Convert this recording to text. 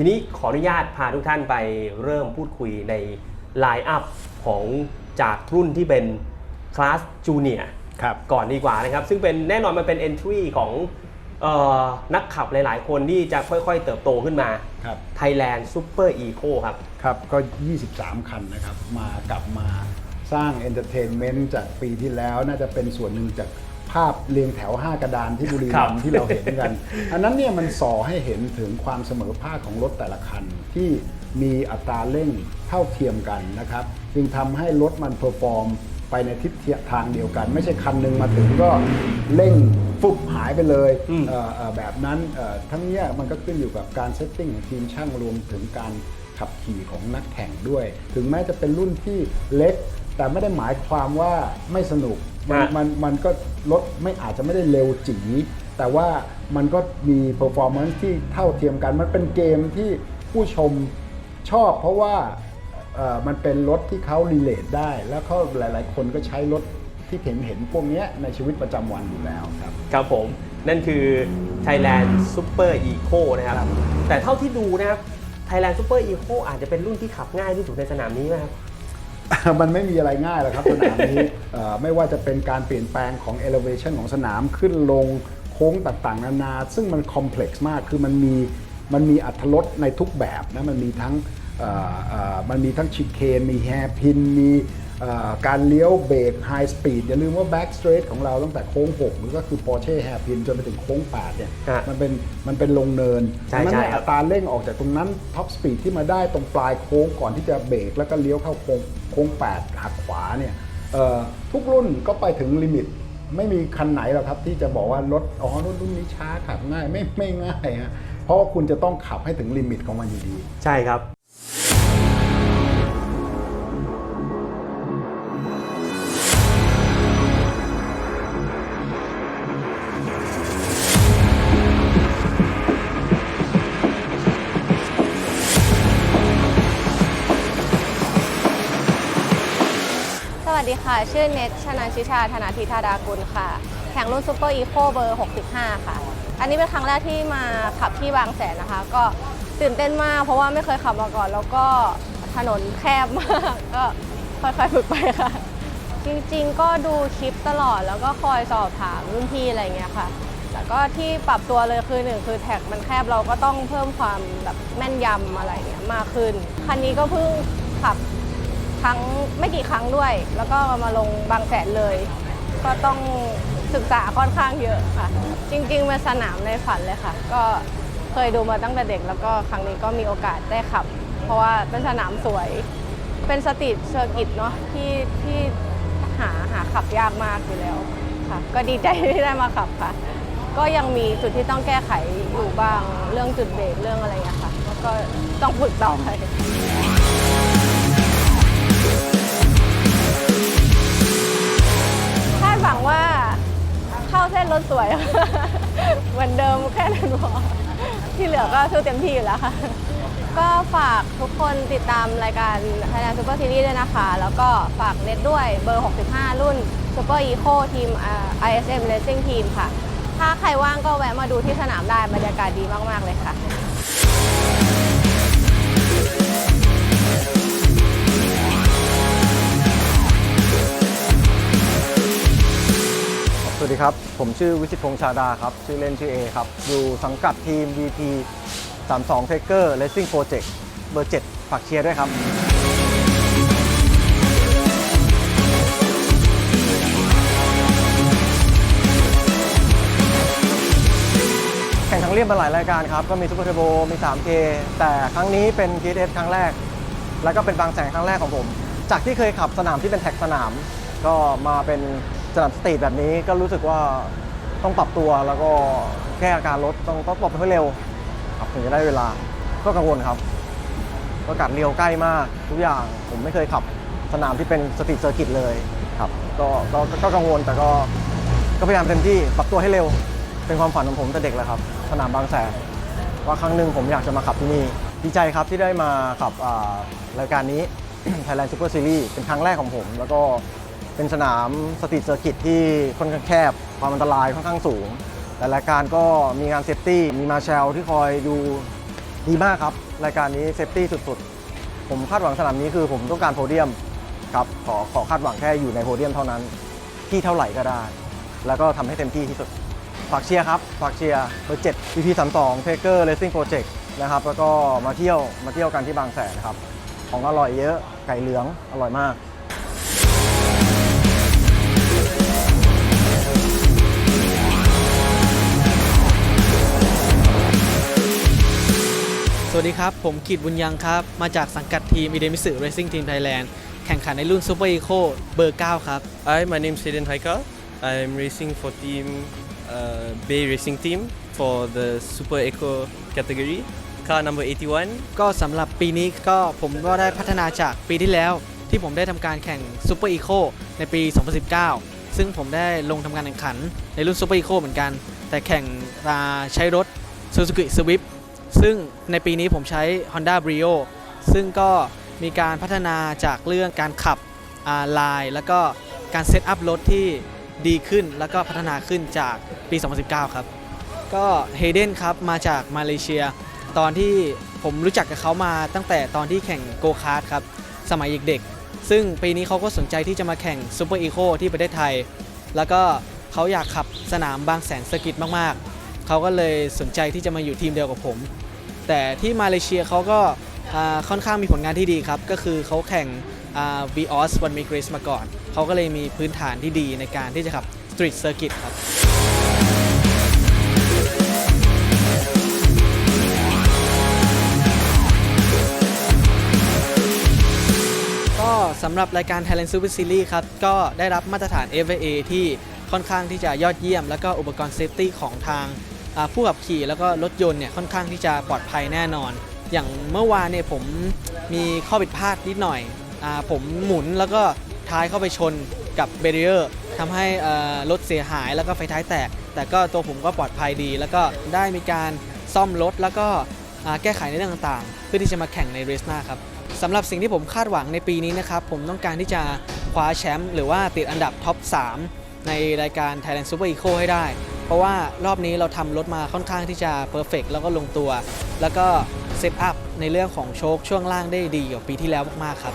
ทีนี้ขออนุญาตพาทุกท่านไปเริ่มพูดคุยในไลน์อัพของจากรุ่นที่เป็นคลาสจูเนียครับก่อนดีกว่านะครับ ซึ่งเป็นแน่นอนมันเป็น entry ของเออนักขับหลาย ๆ คนที่จะค่อย ๆ เติบโตขึ้นมาครับ Thailand Super Eco ครับ ครับ ก็ 23 คันนะครับ มากลับมาสร้างเอนเตอร์เทนเมนต์จากปีที่แล้วน่าจะเป็นส่วนหนึ่งจาก ภาพเรียงแถว 5 กระดานที่บุรีครัรับมย์ที่เราเห็นกัน อันนั้นเนี่ยมันส่อให้เห็นถึงความเสมอภาคของรถแต่ละคัน ที่มีอัตราเร่งเท่าเทียมกันนะครับ จึงทำให้รถมันเพอร์ฟอร์มไปในทิศทางเดียวกัน ไม่ใช่คันหนึ่งมาถึงก็เร่งฟุบหายไปเลยอืมเอ่อเอ่อแบบนั้นเอ่อทั้งเนี้ยมันก็ขึ้นอยู่กับการเซตติ้งของทีมช่างรวมถึงการขับขี่ของนักแข่งด้วย ถึงแม้จะเป็นรุ่นที่เล็ก แต่ไม่ได้หมายความว่าไม่สนุก มันฮะมันมันก็รถไม่อาจจะไม่ได้เร็วจีแต่ว่ามันก็มีเ e อร์ฟอร์แมนซ์ที่เท่าเทียมกัน มันเป็นเกมที่ผู้ชมชอบ เพราะว่าเอ่อมันเป็นรถที่เขารีเลทได้ แล้วเขาหลาย ๆ คนก็ใช้รถที่เห็นเห็นพวกเนี้ยในชีวิตประจำวันอยู่แล้วครับ ครับผม นั่นคือ Thailand Super Eco นะครับแต่เท่าที่ดูนะครับ Thailand Super Eco อาจจะเป็นรุ่นที่ขับง่ายที่สุดในสนามนี้นะครับ มันไม่มีอะไรง่ายหรอกครับสนามนี้ไม่ว่าจะเป็นการเปลี่ยนแปลงของ elevation ของสนามขึ้นลงโค้งต่างๆ นานา ซึ่งมันคอมเพล็กซ์มากคือมันมีมันมีอัตรสในทุกแบบนะมันมีทั้งมันมีทั้งชิคเคนมีแฮร์พินมี การเลี้ยวเบรกไฮสปีดอย่าลืมว่า back straight ของเราตั้งแต่โค้ง6มันก็คือ Porsche hairpin จนไปถึงโค้ง8เนี่ยฮะมันเป็นมันเป็นลงเนินใช่ดังนั้นใช่เนี่ยครับอัตราเร่งออกจากตรงนั้นท็อปสปีดที่มาได้ตรงปลายโค้งก่อนที่จะเบรกแล้วก็เลี้ยวเข้าโค้งโค้ง8หักขวาเนี่ยเอ่อทุกรุ่นก็ไปถึงลิมิตไม่มีคันไหนหรอกครับที่จะบอกว่ารถอ๋อรถรุ่นนี้ช้าขับง่ายไม่ไม่ง่ายฮะเพราะว่าคุณจะต้องขับให้ถึงลิมิตของมันอยู่ดี ใช่ครับ ค่ะ ชื่อเนตชนันชิชา ธนาธิธาดากุลค่ะ แข่งรุ่นซูเปอร์อีโคเบอร์ 65 ค่ะ อันนี้เป็นครั้งแรกที่มาขับที่บางแสนนะคะ ก็ตื่นเต้นมาก เพราะว่าไม่เคยขับมาก่อน แล้วก็ถนนแคบมาก ก็ค่อยๆฝึกไปค่ะ จริงๆ ก็ดูคลิปตลอด แล้วก็คอยสอบถามรุ่นพี่อะไรเงี้ยค่ะ แต่ก็ที่ปรับตัวเลยคือหนึ่งคือแท็กมันแคบ เราก็ต้องเพิ่มความแบบแม่นยำอะไรเงี้ยมากขึ้น คันนี้ก็เพิ่งขับ ครั้งไม่กี่ครั้งด้วย แล้วก็มาลงบางแสนเลย ก็ต้องศึกษาค่อนข้างเยอะค่ะ จริงๆเป็นสนามในฝันเลยค่ะ ก็เคยดูมาตั้งแต่เด็ก แล้วก็ครั้งนี้ก็มีโอกาสได้ขับ เพราะว่าเป็นสนามสวย เป็นสตรีทเซอร์กิตเนาะที่ที่หาหาขับยากมากอยู่แล้วค่ะ ก็ดีใจที่ได้มาขับค่ะ ก็ยังมีจุดที่ต้องแก้ไขอยู่บ้างเรื่องจุดเบรกเรื่องอะไรอย่างนี้ค่ะ แล้วก็ต้องฝึกต่อไป ว่าเข้าเส้นรถสวย เหมือนเดิมแค่นั้นพอที่เหลือก็สู้เต็มที่อยู่แล้วค่ะ ก็ฝากทุกคนติดตามรายการ Thailand Super Series ด้วยนะคะ แล้วก็ฝากเน็ตด้วยเบอร์ 65 รุ่น Super Eco ทีมอ่า ISM Racing Team ค่ะ ถ้าใครว่างก็แวะมาดูที่สนามได้บรรยากาศดีมาก ๆ เลยค่ะ ดีครับ ผมชื่อวิชิตพงษ์ชาดาครับ ชื่อเล่นชื่อเอครับ อยู่สังกัดทีม VP 32 t a k e r Racing Project เบอร์ 7 ฝากเชียร์ด้วยครับ แข่งทั้งเรียบมาหลายรายการครับ ก็มีซูเปอร์เทอร์โบมี 3K แต่ครั้งนี้เป็น GS ครั้งแรก แล้วก็เป็นบางแสนครั้งแรกของผม จากที่เคยขับสนามที่เป็นแท็กสนาม ก็มาเป็น นามสตรีทแบบนี้ก็รู้สึกว่าต้องปรับตัวแล้วก็แก้อาการรถต้องต้องปรับให้เร็วครับถึงจะได้เวลาก็กังวลครับก็กัดเรียวใกล้มากทุกอย่างผมไม่เคยขับสนามที่เป็นสตรีทเซอร์กิตเลยครับก็ก็ก็กังวลแต่ก็ก็พยายามเต็มที่ปรับตัวให้เร็ว เป็นความฝันของผมแต่เด็กเลยครับ สนามบางแสนว่าครั้งหนึ่งผมอยากจะมาขับที่นี่ดีใจครับที่ได้มาขับรายการนี้ Thailand Super Series เป็นครั้งแรกของผม แล้วก็ เป็นสนามสตรีทเซอร์กิตที่ค่อนข้างแคบ ความอันตรายค่อนข้างสูง แต่รายการก็มีงานเซฟตี้มีมาแชลที่คอยดูดีมากครับ รายการนี้เซฟตี้สุดๆ ผมคาดหวังสนามนี้คือผมต้องการโพเดียมครับขอขอคาดหวังแค่อยู่ในโพเดียมเท่านั้น ที่เท่าไหร่ก็ได้ แล้วก็ทำให้เต็มที่ที่สุด ฝากเชียร์ครับ ฝากเชียร์เบอร์7 PP 3 2 t a k e r Racing Project นะครับ แล้วก็มาเที่ยวมาเที่ยวกันที่บางแสนนะครับ ของอร่อยเยอะ ไก่เหลืองอร่อยมาก วัสดีครับ ผมกิตบุญยังครับ มาจากสังกัดทีม i d e m i s u Racing Team Thailand แข่งขันในรุ่น Super Eco เบอร์ 9 ครับ Hi, my name is Aiden Haikal. I'm racing for team uh, Bay Racing Team for the Super Eco category. Car number 81. ก็สำหรับปีนี้ก็ผมก็ได้พัฒนาจากปีที่แล้ว ที่ผมได้ทำการแข่ง Super Eco ในปี 2019 ซึ่งผมได้ลงทำการแข่งขันในรุ่น Super Eco เหมือนกัน แต่แข่งอ่าใช้รถ Suzuki Swift ซึ่งในปีนี้ผมใช้ Honda Brio ซึ่งก็มีการพัฒนาจากเรื่องการขับลาย แล้วก็การเซตอัพรถที่ดีขึ้นแล้วก็พัฒนาขึ้นจากปี 2019 ครับ ก็เฮเดนครับ มาจากมาเลเซีย ตอนที่ผมรู้จักกับเขามาตั้งแต่ตอนที่แข่งโกคาร์ทครับ สมัยเด็กๆ ซึ่งปีนี้เขาก็สนใจที่จะมาแข่งซูเปอร์อีโคที่ประเทศไทย แล้วก็เขาอยากขับสนามบางแสนสกิตมากๆ เขาก็เลยสนใจที่จะมาอยู่ทีมเดียวกับผม แต่ที่มาเลเซียเขาก็ค่อนข้างมีผลงานที่ดีครับ ก็คือเขาแข่งวีออสวันมิกร e มาก่อน เขาก็เลยมีพื้นฐานที่ดีในการที่จะขับสตรีทเซอร์กิตครับก็สำหรับรายการ Thailand Super Series ครับ ก็ได้รับมาตรฐาน FIA ที่ค่อนข้างที่จะยอดเยี่ยม แล้วก็อุปกรณ์เซฟตี้ของทาง ผู้ขับขี่แล้วก็รถยนต์เนี่ยค่อนข้างที่จะปลอดภัยแน่นอน อย่างเมื่อวานเนี่ยผมมีข้อผิดพลาดนิดหน่อยอผมหมุนแล้วก็ท้ายเข้าไปชนกับเบรียร์ทำให้รถเสียหายแล้วก็ไฟท้ายแตก แต่ก็ตัวผมก็ปลอดภัยดี แล้วก็ได้มีการซ่อมรถแล้วก็แก้ไขในเรื่องต่างๆ เพื่อที่จะมาแข่งในเรสหน้าครับสำหรับสิ่งที่ผมคาดหวังในปีนี้นะครับ ผมต้องการที่จะคว้าแชมป์หรือว่าติดอันดับท็อป 3 ในรายการ Thailand Super Eco ให้ได้ เพราะว่ารอบนี้เราทำรถมาค่อนข้างที่จะเพอร์เฟกแล้วก็ลงตัว แล้วก็เซตอัพในเรื่องของโชคช่วงล่างได้ดีกว่าปีที่แล้วมากๆครับ